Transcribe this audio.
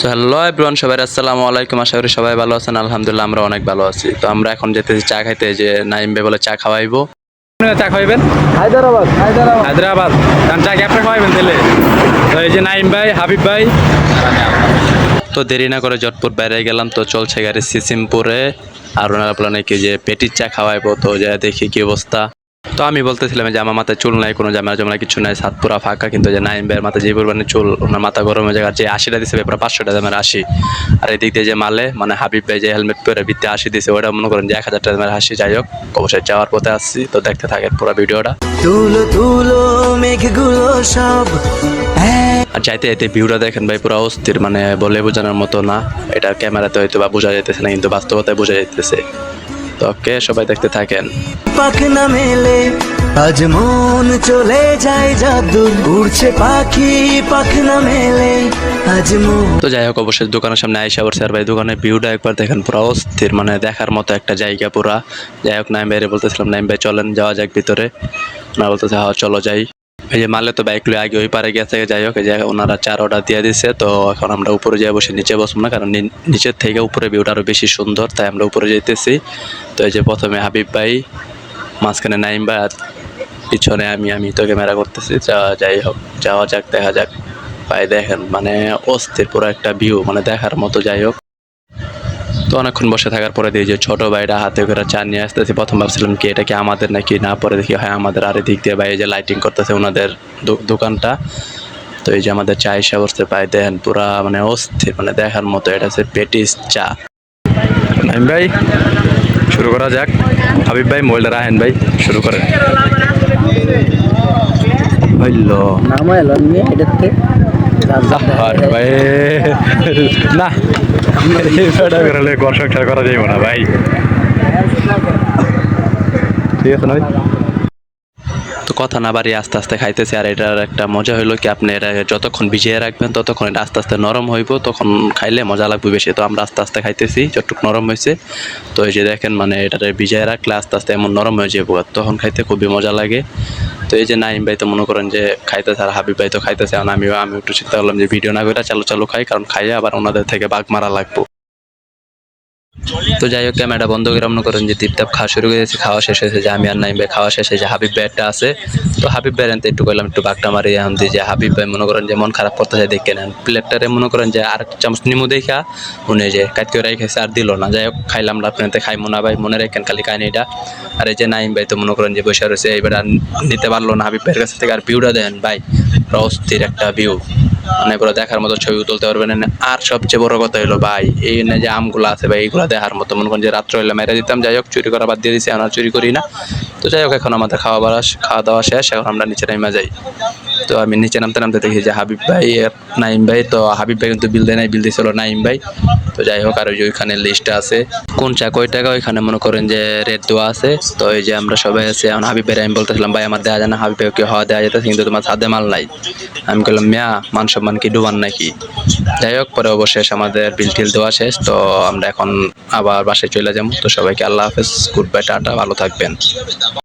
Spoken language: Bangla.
তো হ্যালো এভরিওয়ান সবাই আসসালামু আলাইকুম। আশা করি সবাই ভালো আছেন। আলহামদুলিল্লাহ আমরা অনেক ভালো আছি। তো আমরা এখন যেতেছি চা খাইতে যে নাইম ভাই বলে চা খাওয়াইবো। চা খাওয়াইবেন? হায়দ্রাবাদ হায়দ্রাবাদ। হায়দ্রাবাদ। কারণ চা কি আপনি খাওয়াইবেন তাহলে তো এই যে নাইম ভাই হাবিব ভাই। তো দেরি না করে জটপুর বাইরে গেলাম তো চলছে গাড়ি সিসিমপুরে। আর ওনারা বলে নাকি যে পেটির চা খাওয়াইবো তো যা দেখি কি অবস্থা। তো আমি বলতেছিলাম যে আমার মাথায় চুল নাই কোনো জামা জমা কিছু নাই সাত পুরা ফাঁকা কিন্তু যে নাইম ভাইয়ের মাথায় যে পরিমাণে চুল ওনার মাথা গরম হয়ে যায় যে আশিটা দিছে ব্যাপারে পাঁচশোটা দামের আশি আর এদিক দিয়ে যে মালে মানে হাবিব ভাই যে হেলমেট পরে ভিত্তি আশি দিছে ওটা মনে করেন যে এক হাজার টাকা দামের হাসি যাই হোক অবশ্যই যাওয়ার পথে আসছি তো দেখতে থাকেন পুরো ভিডিওটা। তুলো তুলো মেঘগুলো সব আর যাইতে যাইতে ভিউটা দেখেন ভাই পুরো অস্থির মানে বলে বোঝানোর মতো না। এটা ক্যামেরাতে হয়তো বা বোঝা যাইতেছে না কিন্তু বাস্তবতায় বোঝা যাইতেছে। তো ওকে সবাই দেখতে থাকেন? পাখ না মেলে আজ মন চলে যায় জাদু। উড়ছে পাখি পাখ না মেলে আজ মন। তো যাই হোক অবশ্যই দোকানের সামনে আইসা পড়ছে আর ভাই দোকানের ভিউটা একবার দেখেন পুরো অস্থির মানে দেখার মতো একটা জায়গা পুরা। যাই হোক নাইম ভাইরে বলতেছিলাম নাইম ভাই চলেন যাওয়া যাক ভিতরে। না বলতেছে হ্যাঁ চলো যাই। এই যে মালে তো বাইক লয়ে আগে ওই পারে গেছে, যাই হোক যে ওনারা চার অর্ডার দিয়ে দিছে, তো এখন আমরা উপরে যাই বসে নিচে বসবো না, কারণ নিচের থেকে উপরে ভিউটা আরও বেশি সুন্দর, তাই আমরা উপরে যেতেছি তো এই যে প্রথমে হাবিব ভাই, মাঝখানে নাইম ভাই, আর পিছনে আমি আমি তো ক্যামেরা করতেছি যাই হোক, যাওয়া যাক, দেখা যাক। ভাই দেখেন মানে অস্থির পুরো একটা ভিউ মানে দেখার মতো যাই হোক। তো অনেকক্ষণ বসে থাকার পরে দিয়ে যে ছোট ভাইরা হাতে করে চা নিয়ে আসতেছে। প্রথম ভাবছিলাম কি এটা কি আমাদের নাকি? না পরে দেখি হয় আমাদের আর দিক দিয়ে ভাই এই যে লাইটিং করতেছে ওনাদের দোকানটা। তো এই যে আমাদের চা এসে বসতে পাই দেখেন পুরা মানে অস্থির মানে দেখার মতো এটা হচ্ছে পেটিস চা। নাইম ভাই শুরু করা যাক। হাবিব ভাই মোবাইলটা রাখেন ভাই শুরু করেন। নাম এলো এটাতে। আর ভাই। না। এটা বেরোলে ঘর সংসার করা যাইব না ভাই। ঠিক আছে নয় তো কথা না বাড়িয়ে আস্তে আস্তে খাইতেছে। আর এটার একটা মজা হইল কি, আপনি এটা যতক্ষণ ভিজিয়ে রাখবেন, ততক্ষণ এটা আস্তে আস্তে নরম হইব, তখন খাইলে মজা লাগবে বেশি। তো আমরা আস্তে আস্তে খাইতেছি, যতটুকু নরম হয়েছে তো এই যে দেখেন মানে এটাতে ভিজিয়ে রাখলে আস্তে আস্তে এমন নরম হয়ে যাব তখন খাইতে খুবই মজা লাগে। তো এই যে নাইম ভাই তো মনে করেন যে খাইতেছে আর হাবিব ভাই তো খাইতেছে। আমিও আমি একটু চিন্তা করলাম যে ভিডিও না করে চালু চালু খাই, কারণ খাইয়ে আবার ওনাদের থেকে বাঘ মারা লাগবো। তো যাই হোক, ক্যামেরাটা বন্ধ করে মনে করেন যে দীপতাপ খাওয়া শুরু করেছে, খাওয়া শেষ হয়েছে, যে আমি আর নাইম ভাই খাওয়া শেষে যে হাবিব একটা আছে। তো হাবিব আনতে একটু করলাম একটু বাঘটা মারি এখন দিয়ে, যে হাবিব ভাই মনে করেন যে মন খারাপ করতেছে, দেখে নেন। প্লেটটারে মনে করেন যে আর চামচ নিমু দেখা, উনি যে কাটকে রেখেছে আর দিল না। যাই হোক, খাইলাম না আপনাতে খাই মনে ভাই, মনে রাখেন খালি খাই এটা। আর এই যে নাইম ভাই তো মনে করেন যে বসে রয়েছে এবার আর নিতে পারল না হাবিব ভাইয়ের কাছ থেকে, আর ভিউটা দেন ভাই অস্থির একটা ভিউ মানে পুরো দেখার মতো ছবি তুলতে পারবেন। আর সবচেয়ে বড় কথা হলো, ভাই, এই না যে আমগুলো আছে, ভাই এইগুলো দেখার মতো। মনে করেন যে রাত্র হইলে মেরে দিতাম। যাই হোক, চুরি করা বাদ দিয়ে দিছি আর চুরি করি না। তো যাই হোক, এখন আমাদের খাওয়া দাওয়া খাওয়া দাওয়া শেষ। এখন আমরা নিচে নেমে যাই। তো আমি নিচে নামতে নামতে দেখি যে হাবিব ভাই নাইম ভাই। তো হাবিব ভাই কিন্তু বিল দেয় নাই, বিল দিয়েছিল নাইম ভাই। তো যাই হোক, আর ওই যে ওইখানে লিস্ট আছে। কোন চা, কয় টাকা? ওইখানে মনে করেন যে রেট দেওয়া আছে। তো এই যে আমরা সবাই আছি, এখন হাবিব ভাই আমি বলতেছিলাম, ভাই, আমার দেওয়া যায় না। হাবিব ভাইকে হওয়া দেওয়া যেতেছে, কিন্তু তোমার হাতে মাল নাই। আমি বললাম মিয়া, মান সম্মান কি ডুবান নাকি? যাই হোক, পরে অবশেষ আমাদের বিল টিল দেওয়া শেষ, তো আমরা এখন আবার বাসায় চলে যাব। তো সবাইকে আল্লাহ হাফেজ, গুড বাই, টাটা, ভালো থাকবেন।